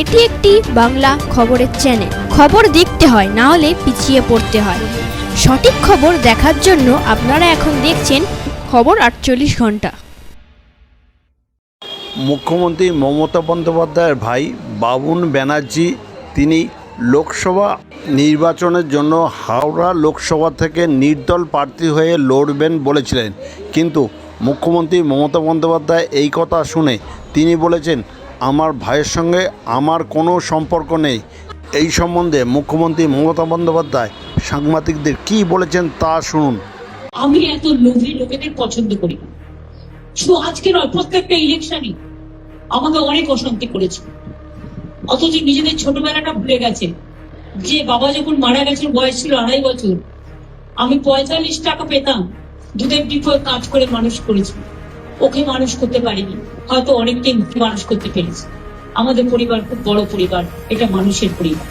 এটি একটি বাংলা খবরের চ্যানেল খবর দেখতে হয়, না হলে পিছিয়ে পড়তে হয়। সঠিক খবর দেখার জন্য আপনারা এখন দেখছেন খবর আটচল্লিশ ঘণ্টা। মুখ্যমন্ত্রী মমতা বন্দ্যোপাধ্যায়ের ভাই বাবুন ব্যানার্জি, তিনি লোকসভা নির্বাচনের জন্য হাওড়া লোকসভা থেকে নির্দল প্রার্থী হয়ে লড়বেন বলেছিলেন। কিন্তু মুখ্যমন্ত্রী মমতা বন্দ্যোপাধ্যায় এই কথা শুনে তিনি বলেছেন আমার ভাইয়ের সঙ্গে আমার কোনো সম্পর্ক নেই। এই সম্বন্ধে মুখ্যমন্ত্রী মমতা বন্দ্যোপাধ্যায় সাংবাদিকদের কী বলেছেন তা শুনুন। আমি এত লোভী লোকেদের পছন্দ করি শুধু আজকে নয় প্রত্যেকটা ইলেকশনই আমাকে অনেক অশান্তি করেছে। অথচ নিজেদের ছোটবেলাটা ভুলে গেছে। যে বাবা যখন মারা গেছেন, বয়স ছিল আড়াই বছর, আমি পঁয়তাল্লিশ টাকা পেতাম, দুধের ডিপোয় কাজ করে মানুষ করেছি ওকে মানুষ করতে পারিনি। হয়তো অনেকটাই মানুষ করতে পেরেছি। আমাদের পরিবার খুব বড় পরিবার, এটা মানুষের পরিবার।